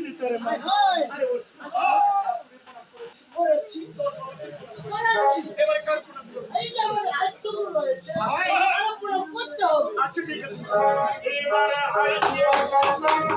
দিলি তোরে মা। আরে ওর করেছি করেছি এবার কার আমাদের আরেকটু রয়েছে আচ্ছা। করতে হবে। আচ্ছা ঠিক আছে এবার হাই গুরু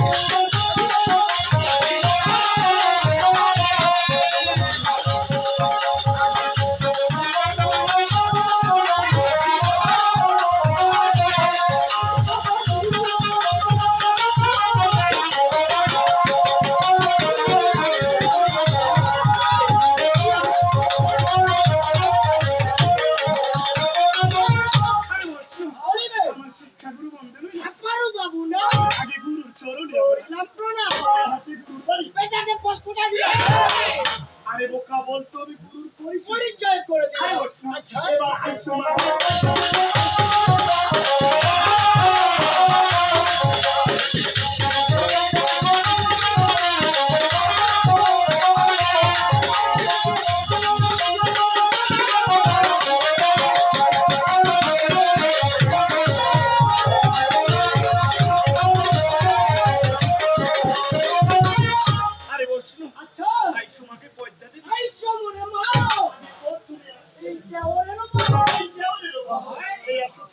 আরে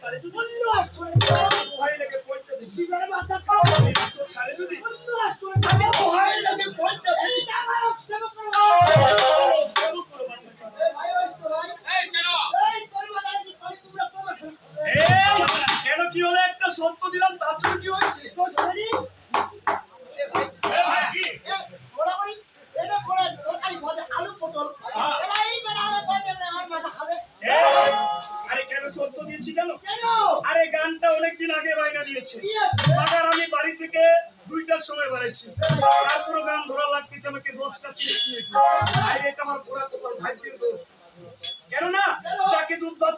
solito, non lo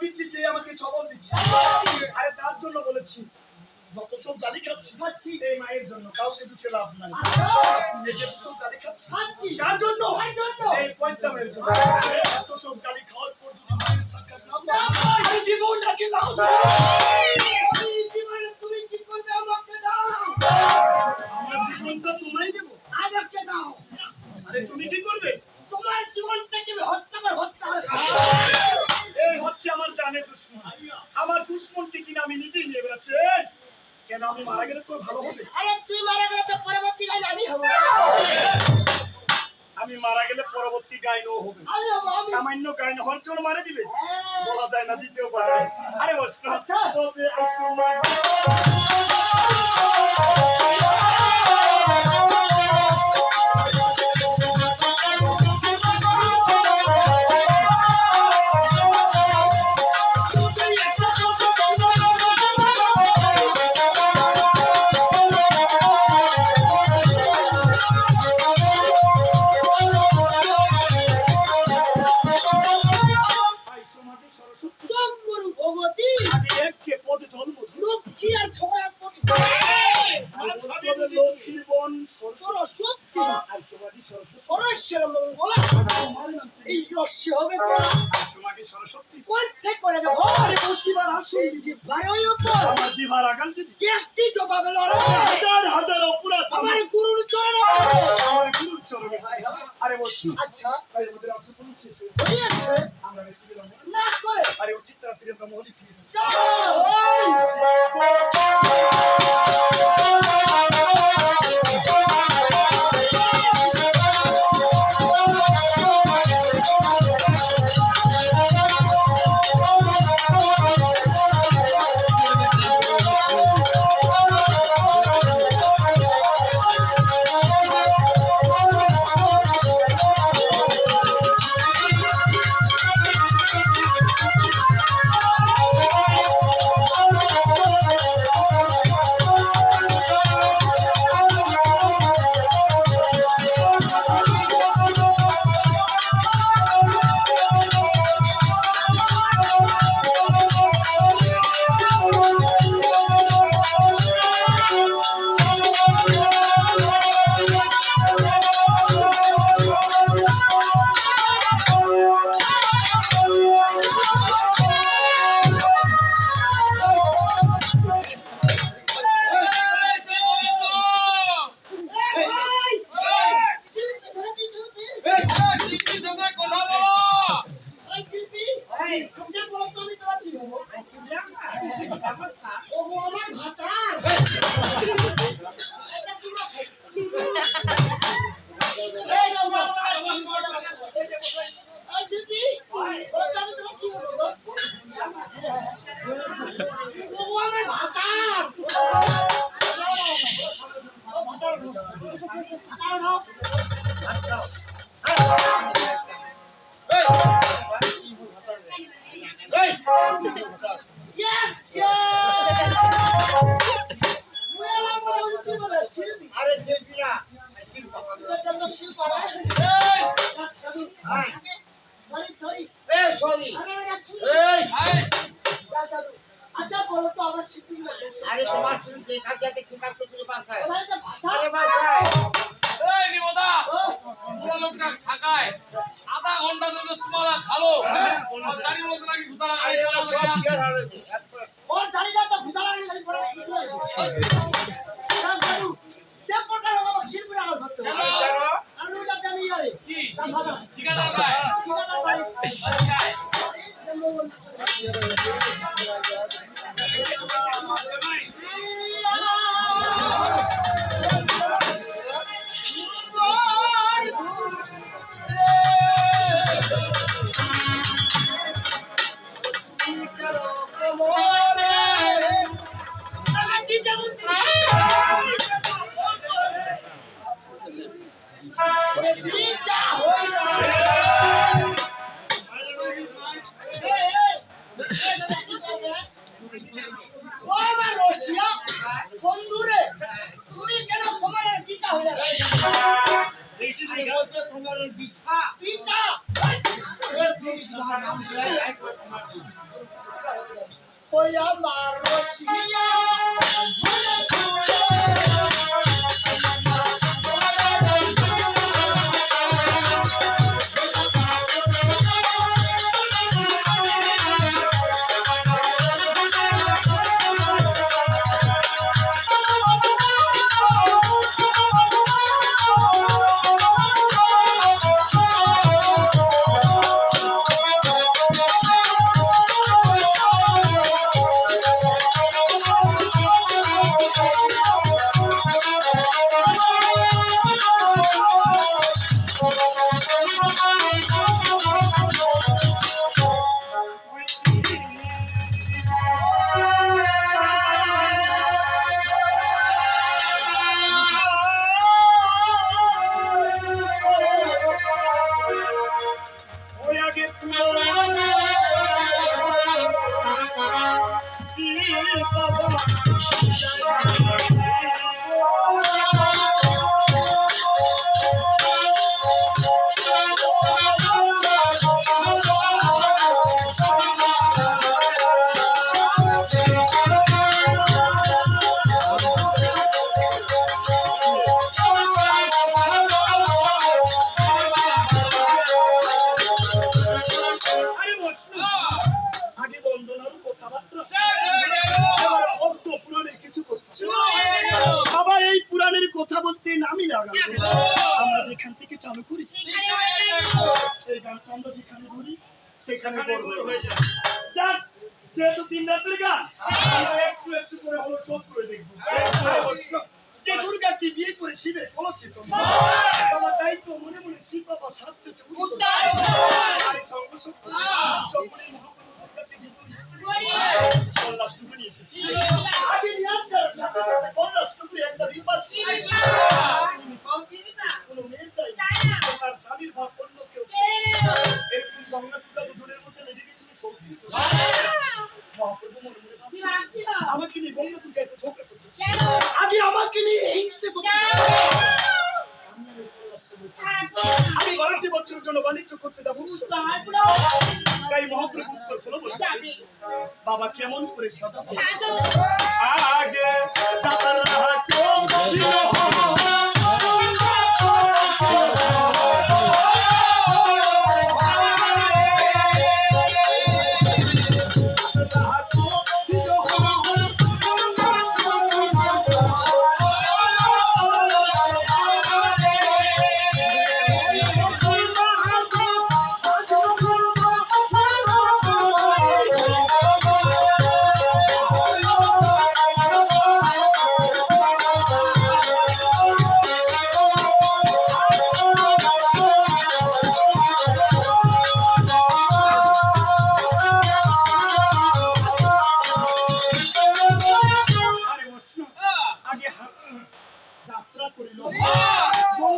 দিচ্ছি সে আমাকে ছবল দিচ্ছে। আরে তার জন্য বলেছি যত সব গালি খাচ্ছি খাচ্ছি। এই মায়ের জন্য কাউকে দুষে লাভ নাই। এই যে সব গালি খাচ্ছি। কার জন্য? এই পয়তামের জন্য। এত সব গালি খাওয়ার পর যদি মায়ের সাক্ষাৎ লাভ না আমি জীবনটাকে লাভ তুমি কি করবে আমাকে দাও? আমার জীবনটা তোমায় দেবো। আমাকে দাও। আরে তুমি কি করবে? তোমার জীবনটাকে হত্যা আমার দুশ্মন। আমার দুশ্মনকে কিনা আমি নিজেই নিয়ে বেড়াচ্ছি। কেন আমি মারা গেলে তোর ভালো হবে? আরে তুই মারা গেলে তো পরবর্তী গান আমি হব। আমি মারা গেলে পরবর্তী হবে। আমি হব সামান্য গায়ন হওয়ার জন্য মারা দিবে। হ্যাঁ। বলা যায় না দিতেও পারে আরে বস আচ্ছা। কোনটা করে দেবো। আরে বসিবার আসুন দিদি। বারোই উপর জিভার আগাল দিদি। একটি জবাবে লড়াই হাজার হাজার অপরাধ। আমার গুরুর চরণে। আমার গুরুর চরণে। আরে বসু। আচ্ছা। আরে আমাদের আসে কোন শেষ। হয়েছে। আমরা বেশি দিলাম না। করে। আরে অতীত রাত্রি আমরা মহলি ফিরে। যাও। আরে তোমার শিল্পী কাছে কি কাজ করতে পারছায় ওখানে তো বাসায় ও, আধা ঘণ্টা ধরে তোমারা খালো আর গাড়ির নাকি ভূতা লাগাই আরে আমার সব ক্লিয়ার হয়েছে ওর দাড়িটা তো ভুতালানি গাড়ি পড়া শিশু আছে। না বাবু যে আমার শিল্পীরা আমার ধরতে আমি ওটা কি তোমার ওই বিছা তোমার ওই আমার রশিয়া যেহেতু তিন রাতের গান একটু একটু করে হলো সব করে দেখব যে দুর্গা কি বিয়ে করে শিবে কলসিত বাবা তাই তো মনে মনে শিব বাবা শাস্তেছে বিপাস কোনো মেয়ে চাই তার স্বামীর ভাগ অন্য কেউ। এরকম গঙ্গা আমাকে আমাকে নিয়ে হিংসে আমি বারোটি বছরের জন্য বাণিজ্য করতে যাব তাই মহাপ্রভু উত্তর বাবা কেমন করে সাজাবো আগে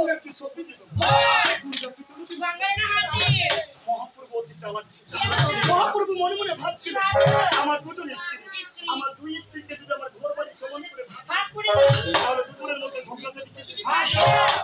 গঙ্গা কি সপি দিল মনে মনে ভাবছিল, আমার দুজন স্ত্রী, আমার দুই স্ত্রীকে যদি আমার ঘর সমান করে ভাগ তাহলে দুজনের মধ্যে ঝগড়া চালিয়ে